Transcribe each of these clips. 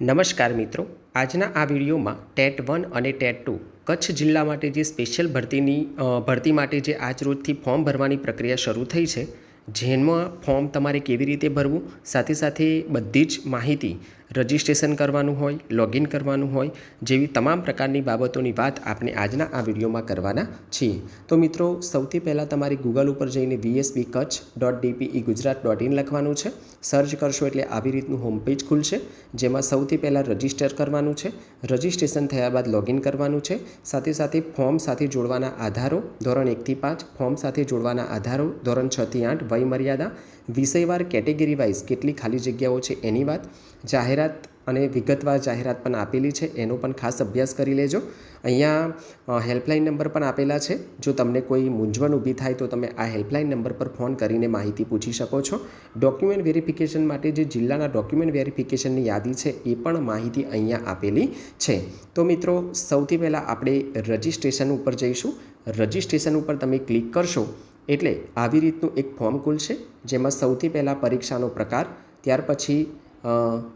નમસ્કાર મિત્રો, આજના આ વિડીયોમાં ટેટ વન અને ટેટ ટુ કચ્છ જિલ્લા માટે જે સ્પેશિયલ ભરતીની ભરતી માટે જે આજ રોજથી ફોર્મ ભરવાની પ્રક્રિયા શરૂ થઈ છે, જેમાં ફોર્મ તમારે કેવી રીતે ભરવું, સાથે સાથે બધી જ માહિતી રજિસ્ટ્રેશન કરવાનું હોય લોગિન કરવાનું હોય, જેવી તમામ પ્રકારની બાબતોની વાત આપણે આજના આ વિડીયોમાં કરવાના છીએ. તો મિત્રો, સૌથી પહેલાં તમારી ગૂગલ ઉપર જઈને VSB Kutch dot DPE Gujarat dot in લખવાનું છે. સર્ચ કરશો એટલે આવી રીતનું હોમ પેજ ખુલશે, જેમાં સૌથી પહેલાં રજિસ્ટર કરવાનું છે. રજિસ્ટ્રેશન થયા બાદ લોગિન કરવાનું છે. સાથે સાથે ફોર્મ સાથે જોડવાના આધારો, ધોરણ એકથી પાંચ. ફોર્મ સાથે જોડવાના આધારો, ધોરણ છથી આઠ, વય મર્યાદા, વિષયવાર કેટેગરી વાઇઝ કેટલી ખાલી જગ્યાઓ છે એની વાત. જાહેરાત અને વિગતવાર જાહેરાત પણ આપેલી છે, એનો પણ ખાસ અભ્યાસ કરી લેજો. અહીંયા હેલ્પલાઇન નંબર પણ આપેલા છે. જો તમને કોઈ મૂંઝવણ ઊભી થાય તો તમે આ હેલ્પલાઇન નંબર પર ફોન કરીને માહિતી પૂછી શકો છો. ડોક્યુમેન્ટ વેરિફિકેશન માટે જે જિલ્લાના ડોક્યુમેન્ટ વેરિફિકેશનની યાદી છે, એ પણ માહિતી અહીંયા આપેલી છે. તો મિત્રો, સૌથી પહેલાં આપણે રજિસ્ટ્રેશન ઉપર જઈશું. રજિસ્ટ્રેશન ઉપર તમે ક્લિક કરશો, એટલે આવી રીતનું એક ફોર્મ ખુલશે, જેમાં સૌથી પહેલાં પરીક્ષાનો પ્રકાર, ત્યાર પછી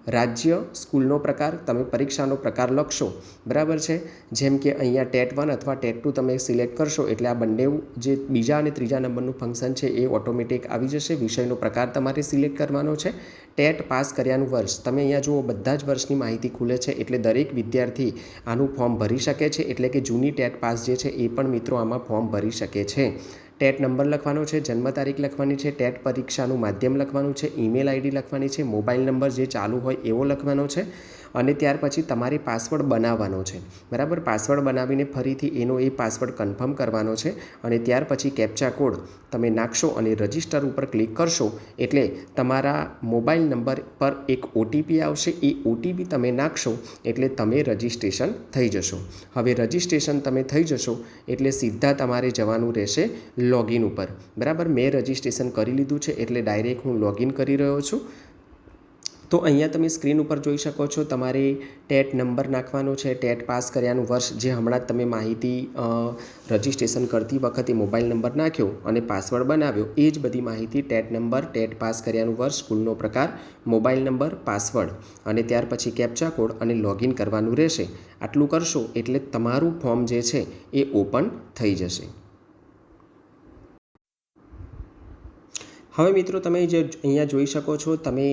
રાજ્ય સ્કૂલનો પ્રકાર, તમે પરીક્ષાનો પ્રકાર લખશો. બરાબર છે? જેમ કે અહીંયા ટેટ વન અથવા ટેટ ટુ તમે સિલેક્ટ કરશો એટલે આ બંને જે બીજા અને ત્રીજા નંબરનું ફંક્શન છે એ ઓટોમેટિક આવી જશે. વિષયનો પ્રકાર તમારે સિલેક્ટ કરવાનો છે. ટેટ પાસ કર્યાનું વર્ષ. તમે અહીંયા જુઓ, બધા જ વર્ષની માહિતી ખુલે છે એટલે દરેક વિદ્યાર્થી આનું ફોર્મ ભરી શકે છે. એટલે કે જૂની ટેટ પાસ જે છે એ પણ મિત્રો આમાં ફોર્મ ભરી શકે છે. ટેટ નંબર લખવાનો છે, જન્મ તારીખ લખવાની છે, ટેટ પરીક્ષાનું માધ્યમ લખવાનું છે, ઈમેલ આઈડી લખવાની છે, મોબાઈલ નંબર જે ચાલુ હોય એવો લખવાનો છે. અને ત્યાર પછી તમારે પાસવર્ડ બનાવવાનો છે. બરાબર? પાસવર્ડ બનાવીને ફરીથી એનો એ પાસવર્ડ કન્ફર્મ કરવાનો છે અને ત્યાર પછી કેપ્ચા કોડ તમે નાખશો અને રજિસ્ટર ઉપર ક્લિક કરશો એટલે તમારા મોબાઈલ નંબર પર એક ઓટીપી આવશે. એ ઓટીપી તમે નાખશો એટલે તમે રજિસ્ટ્રેશન થઈ જશો. હવે રજિસ્ટ્રેશન તમે થઈ જશો એટલે સીધા તમારે જવાનું રહેશે લોગિન ઉપર. બરાબર? મેં રજિસ્ટ્રેશન કરી લીધું છે એટલે ડાયરેક્ટ હું લોગિન કરી રહ્યો છું. તો અહીંયા તમે સ્ક્રીન ઉપર જોઈ શકો છો, તમારે ટેટ નંબર નાખવાનો છે, ટેટ પાસ કર્યાનું વર્ષ જે હમણાં જ તમે માહિતી રજિસ્ટ્રેશન કરતી વખતે મોબાઈલ નંબર નાખ્યો અને પાસવર્ડ બનાવ્યો, એ જ બધી માહિતી ટેટ નંબર, ટેટ પાસ કર્યાનું વર્ષ, સ્કૂલનો પ્રકાર, મોબાઈલ નંબર, પાસવર્ડ અને ત્યાર પછી કેપ્ચા કોડ અને લોગિન કરવાનું રહેશે. આટલું કરશો એટલે તમારું ફોર્મ જે છે એ ઓપન થઈ જશે. હવે મિત્રો તમે જે અહીંયા જોઈ શકો છો, તમે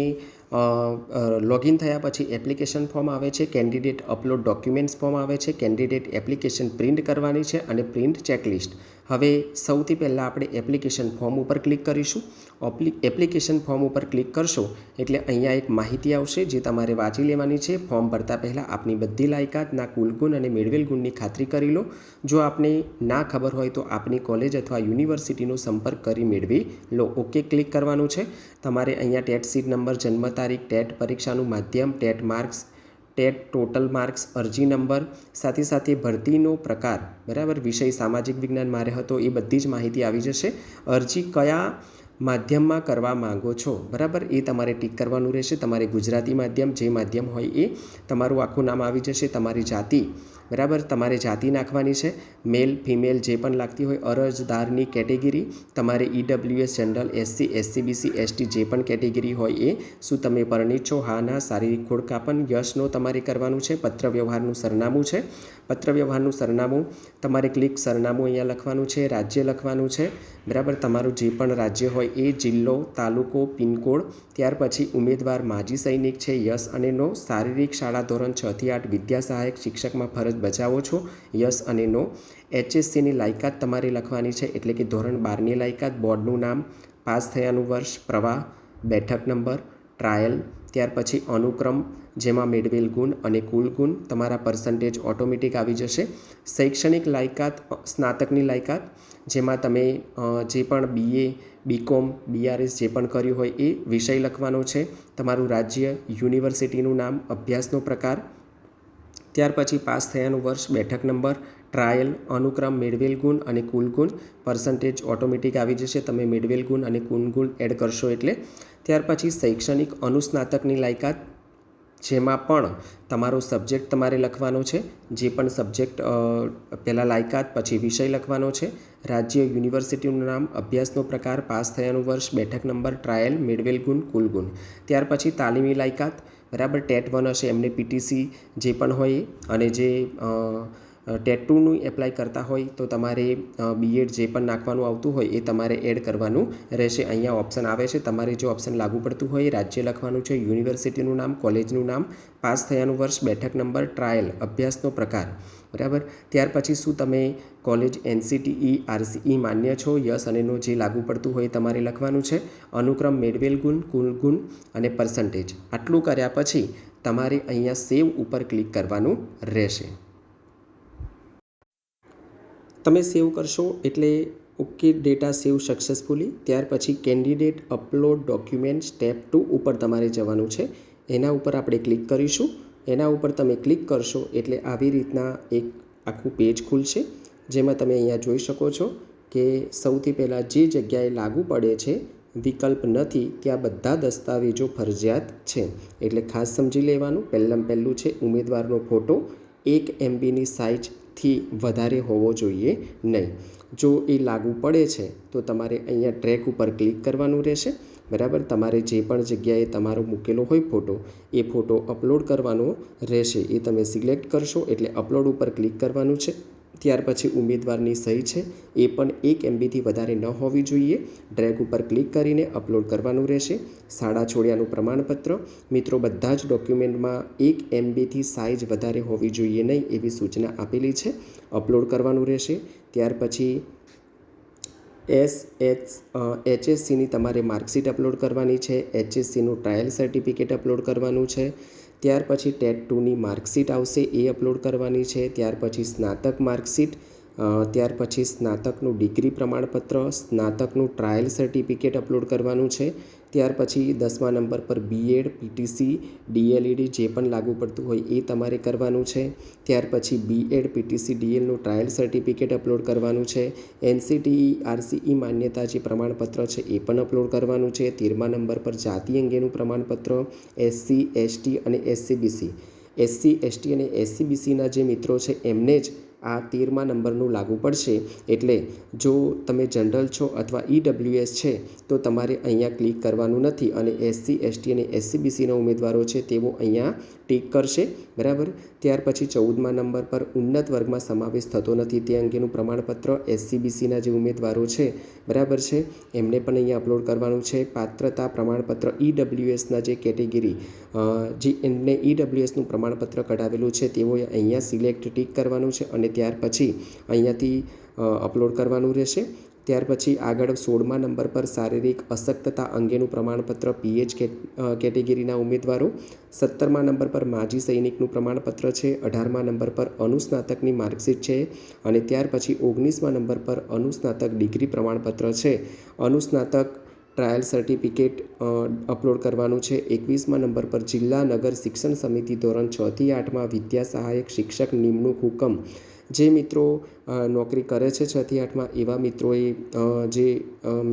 લોગિન થયા પછી એપ્લિકેશન ફોર્મ આવે છે કેન્ડિડેટ અપલોડ ડોક્યુમેન્ટ્સ ફોર્મ આવે છે કેન્ડિડેટ એપ્લિકેશન પ્રિન્ટ કરવાની છે અને પ્રિન્ટ ચેકલિસ્ટ હવે સૌથી પહેલાં આપણે એપ્લિકેશન ફોર્મ ઉપર ક્લિક કરીશું. એપ્લિકેશન ફોર્મ ઉપર ક્લિક કરશો એટલે અહીંયા એક માહિતી આવશે જે તમારે વાંચી લેવાની છે. ફોર્મ ભરતા પહેલાં આપની બધી લાયકાતના કુલ ગુણ અને મેળવેલ ગુણની ખાતરી કરી લો. જો આપને ના ખબર હોય તો આપની કોલેજ અથવા યુનિવર્સિટીનો સંપર્ક કરી મેળવી લો. ઓકે ક્લિક કરવાનું છે. તમારે અહીંયા ટેટ સીટ નંબર જન્મ તારીખ, ટેટ પરીક્ષાનું માધ્યમ, TET marks TET total marks અરજી નંબર સાથે સાથે ભરતીનો પ્રકાર, બરાબર? વિષય, સામાજિક વિજ્ઞાન, મારે હતો, એ બધી જ માહિતી આવી જશે. અરજી કયા માધ્યમમાં કરવા માંગો છો. બરાબર? એ તમારે ટીક કરવાનું રહેશે. તમારે ગુજરાતી માધ્યમ, જે માધ્યમ હોય એ તમારું આખું નામ આવી જશે. તમારી જાતિ. બરાબર? તમારે જાતિ નાખવાની છે. મેલ, ફિમેલ જે પણ લાગતી હોય અરજદારની કેટેગરી. તમારે EWS general SC SCBC ST જે પણ કેટેગરી હોય એ, શું તમે પરણિત છો? હા, ના. શારીરિક ખોડકાપન, યશનો તમારે કરવાનું છે. પત્ર વ્યવહારનું સરનામું છે. પત્ર વ્યવહારનું સરનામું, તમારે ક્લિક સરનામું અહીંયા લખવાનું છે. રાજ્ય લખવાનું છે. બરાબર? તમારું જે પણ રાજ્ય હોય એ જિલ્લો, તાલુકો, પિનકોડ, ત્યાર પછી ઉમેદવાર, માજી સૈનિક છે, યસ અને નો. શારીરિક શાળા ધોરણ છથી આઠ વિદ્યા સહાયક શિક્ષકમાં ફરજ બજાવો છો, યસ અને નો. એચએસસીની લાયકાત તમારે લખવાની છે, એટલે કે ધોરણ બારની લાયકાત. બોર્ડનું નામ, પાસ થયાનું વર્ષ, પ્રવાહ, બેઠક નંબર, ટ્રાયલ ત્યાર પછી અનુક્રમ, જેમાં મેળવેલ ગુણ અને કુલ ગુણ તમારા પર્સન્ટેજ ઓટોમેટિક આવી જશે. શૈક્ષણિક લાયકાત સ્નાતકની લાયકાત, જેમાં તમે જે પણ બીએ બીકોમ બીઆરએસ જે પણ કર્યું હોય એ વિષય લખવાનો છે. તમારું રાજ્ય યુનિવર્સિટીનું નામ, અભ્યાસનો પ્રકાર. ત્યાર પછી પાસ થયાનું વર્ષ, બેઠક નંબર ટ્રાયલ, અનુક્રમ, મેળવેલ ગુણ અને કુલ ગુણ. પર્સન્ટેજ ઓટોમેટિક આવી જશે. તમે મેળવેલ ગુણ અને કુલ ગુણ એડ કરશો એટલે. ત્યાર પછી શૈક્ષણિક અનુસ્નાતકની લાયકાત, જેમાં પણ તમારો સબ્જેક્ટ તમારે લખવાનો છે. જે પણ સબ્જેક્ટ પહેલાં લાયકાત, પછી વિષય લખવાનો છે. રાજ્ય યુનિવર્સિટીનું નામ, અભ્યાસનો પ્રકાર, પાસ થયાનું વર્ષ, બેઠક નંબર, ટ્રાયલ, મેળવેલ ગુણ, કુલ ગુણ. ત્યાર પછી તાલીમી લાયકાત. બરાબર, ટેટ વન હશે, એમને પીટીસી જે પણ હોય અને જે ટેટ ટુનું એપ્લાય કરતા હોય તો તમારે બીએડ જે પણ નાખવાનું આવતું હોય એ તમારે એડ કરવાનું રહેશે. અહીંયા ઓપ્શન આવે છે. તમારે જો ઓપ્શન લાગુ પડતું હોય, રાજ્ય લખવાનું છે યુનિવર્સિટીનું નામ કોલેજનું નામ, પાસ થયાનું વર્ષ, બેઠક નંબર ટ્રાયલ અભ્યાસનો પ્રકાર. બરાબર? ત્યાર પછી શું તમે કોલેજ એનસીટીઈ આરસીઈ માન્ય છો? યસ અને નો જે લાગુ પડતું હોય તમારે લખવાનું છે. અનુક્રમ, મેળવેલ ગુણ, કુલ ગુણ અને પર્સન્ટેજ આટલું કર્યા પછી તમારે અહીંયા સેવ ઉપર ક્લિક કરવાનું રહેશે. તમે સેવ કરશો એટલે ઓકે ડેટા સેવ સક્સેસફુલી ત્યાર પછી candidate upload document step two ઉપર તમારે જવાનું છે. એના ઉપર આપણે ક્લિક કરીશું. એના ઉપર તમે ક્લિક કરશો એટલે આવી રીતના એક આખું પેજ ખુલશે, જેમાં તમે અહીંયા જોઈ શકો છો કે સૌથી પહેલાં જે જગ્યાએ લાગુ પડે છે વિકલ્પ નથી, ત્યાં બધા દસ્તાવેજો ફરજિયાત છે. એટલે ખાસ સમજી લેવાનું, પહેલાં પહેલું છે ઉમેદવારનો ફોટો એક એમબીની સાઇઝથી વધારે હોવો જોઈએ નહીં. જો એ લાગુ પડે છે, તો તમારે અહીંયા ટ્રેક ઉપર ક્લિક કરવાનું રહેશે. બરાબર? તમારે જે પણ જગ્યાએ તમારો મૂકેલો હોય ફોટો, એ ફોટો અપલોડ કરવાનો રહેશે. એ તમે સિલેક્ટ કરશો એટલે અપલોડ ઉપર ક્લિક કરવાનું છે. ત્યાર પછી ઉમેદવારની સહી છે. એ પણ એક એમબીથી વધારે ન હોવી જોઈએ. ડ્રેગ ઉપર ક્લિક કરીને અપલોડ કરવાનું રહેશે. શાળા છોડ્યાનું પ્રમાણપત્ર. મિત્રો, બધા જ ડોક્યુમેન્ટમાં એક એમબીથી સાઇઝ વધારે હોવી જોઈએ નહીં એવી સૂચના આપેલી છે. અપલોડ કરવાનું રહેશે. ત્યાર પછી એસ એચ એચએસસીની તમારે માર્કશીટ અપલોડ કરવાની છે. એચએસસીનું ટ્રાયલ સર્ટિફિકેટ અપલોડ કરવાનું છે. ત્યાર પછી ટેટ ટુની માર્કશીટ આવશે, એ અપલોડ કરવાની છે. ત્યાર પછી સ્નાતક માર્કશીટ ત્યાર પછી સ્નાતકનું ડિગ્રી પ્રમાણપત્ર, સ્નાતકનું ટ્રાયલ સર્ટિફિકેટ અપલોડ કરવાનું છે. ત્યાર પછી દસમા નંબર પર બીએડ પીટીસી ડીએલઈડી જે પણ લાગુ પડતું હોય એ તમારે કરવાનું છે. ત્યાર પછી બીએડ પીટીસી ડીએલનું ટ્રાયલ સર્ટિફિકેટ અપલોડ કરવાનું છે. એનસીટીઈ આરસીઈ માન્યતા જે પ્રમાણપત્ર છે એ પણ અપલોડ કરવાનું છે. તેરમા નંબર પર જાતિ અંગેનું પ્રમાણપત્ર એસસી એસટી અને એસસીબીસી એસસી એસટી અને એસસીબીસીના જે મિત્રો છે એમને જ આ તેરમા નંબરનું લાગુ પડશે. એટલે જો તમે જનરલ છો અથવા ઈડબ્લ્યુએસ છે, તો તમારે અહીંયા ક્લિક કરવાનું નથી અને એસસી, એસટી અને એસસીબીસીના ઉમેદવારો છે તેઓ અહીંયા ટીક કરશે. બરાબર? ત્યાર પછી ચૌદમા નંબર પર ઉન્નત વર્ગમાં સમાવેશ થતો નથી. તે અંગેનું પ્રમાણપત્ર એસસીબીસીના જે ઉમેદવારો છે, બરાબર છે? એમને પણ અહીંયા અપલોડ કરવાનું છે. પાત્રતા પ્રમાણપત્ર ઈડબ્લ્યુએસના જે કેટેગરી જે એમને ઈડબ્લ્યુએસનું પ્રમાણપત્ર કઢાવેલું છે, તેઓએ અહીંયા સિલેક્ટ ટીક કરવાનું છે અને ત્યાર પછી અહીંયાથી અપલોડ કરવાનું રહેશે. ત્યાર પછી આગળ સોળમા નંબર પર શારીરિક અશક્તતા અંગેનું પ્રમાણપત્ર પીએચ કેટેગરીના ઉમેદવારો. સત્તરમા નંબર પર માજી સૈનિકનું પ્રમાણપત્ર છે. અઢારમા નંબર પર અનુસ્નાતકની માર્કશીટ છે. અને ત્યાર પછી ઓગણીસમા નંબર પર અનુસ્નાતક ડિગ્રી પ્રમાણપત્ર છે. અનુસ્નાતક ટ્રાયલ સર્ટિફિકેટ અપલોડ કરવાનું છે. એકવીસમા નંબર પર જિલ્લા નગર શિક્ષણ સમિતિ ધોરણ છથી આઠમાં વિદ્યા સહાયક શિક્ષક નિમણૂક હુકમ. જે મિત્રો નોકરી કરે છે છથી આઠમાં, એવા મિત્રોએ જે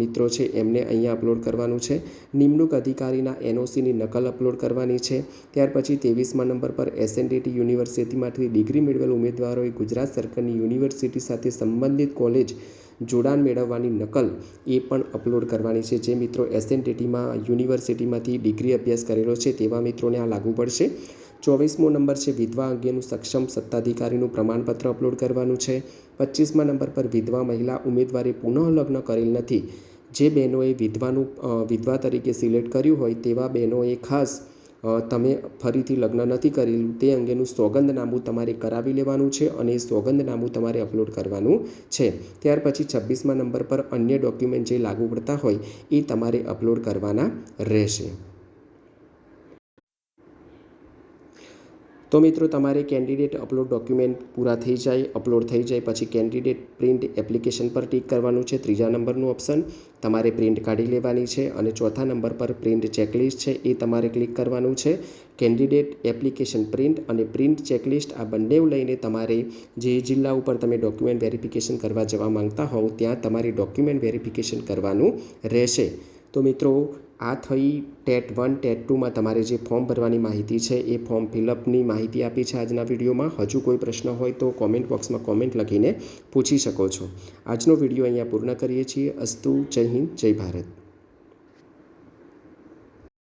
મિત્રો છે એમને અહીંયા અપલોડ કરવાનું છે. નિમણૂક અધિકારીના એનઓસીની નકલ અપલોડ કરવાની છે. ત્યાર પછી ત્રેવીસમા નંબર પર એસએનડીટી યુનિવર્સિટીમાંથી ડિગ્રી મેળવેલ ઉમેદવારોએ ગુજરાત સરકારની યુનિવર્સિટી સાથે સંબંધિત કોલેજ જોડાણ મેળવવાની નકલ એ પણ અપલોડ કરવાની છે. જે મિત્રો એસએનટીટીમાં યુનિવર્સિટીમાંથી ડિગ્રી અભ્યાસ કરેલો છે તેવા મિત્રોને આ લાગુ પડશે. ચોવીસમો નંબર છે, વિધવા અંગેનું સક્ષમ સત્તાધિકારીનું પ્રમાણપત્ર અપલોડ કરવાનું છે. પચીસમા નંબર પર, વિધવા મહિલા ઉમેદવારે પુનઃ લગ્ન કરેલ નથી. જે બહેનોએ વિધવાનું વિધવા તરીકે સિલેક્ટ કર્યું હોય તેવા બહેનોએ ખાસ તમે ફરીથી લગ્ન નથી કરેલું તે અંગેનું સોગંદનામું તમારે કરાવી લેવાનું છે અને એ સોગંદનામું તમારે અપલોડ કરવાનું છે. ત્યાર પછી છવ્વીસમા નંબર પર અન્ય ડોક્યુમેન્ટ જે લાગુ પડતા હોય, એ તમારે અપલોડ કરવાના રહેશે. તો મિત્રો તમારે કેન્ડિડેટ અપલોડ ડોક્યુમેન્ટ પૂરા થઈ જાય, અપલોડ થઈ જાય, પછી કેન્ડિડેટ પ્રિન્ટ એપ્લિકેશન પર ટિક કરવાનું છે, ત્રીજા નંબરનું ઓપ્શન. તમારે પ્રિન્ટ કાઢી લેવાની છે અને ચોથા નંબર પર પ્રિન્ટ ચેકલિસ્ટ છે, એ તમારે ક્લિક કરવાનું છે. કેન્ડિડેટ એપ્લિકેશન પ્રિન્ટ અને પ્રિન્ટ ચેકલિસ્ટ આ બંને લઈને તમારે જે જિલ્લા ઉપર તમે ડોક્યુમેન્ટ વેરિફિકેશન કરવા જવા માંગતા હોવ, ત્યાં તમારે ડોક્યુમેન્ટ વેરિફિકેશન કરવાનું રહેશે. તો મિત્રો આ થઈ ટેટ વન, ટેટ ટુમાં તમારે જે ફોર્મ ભરવાની માહિતી છે, એ ફોર્મ ફિલઅપની માહિતી આપી છે આજના વિડીયોમાં. હજુ કોઈ પ્રશ્ન હોય તો કોમેન્ટ બોક્સમાં કોમેન્ટ લખીને પૂછી શકો છો. આજનો વીડિયો અહીંયા પૂર્ણ કરીએ છીએ. અસ્તુ, જય હિન્દ, જય ભારત.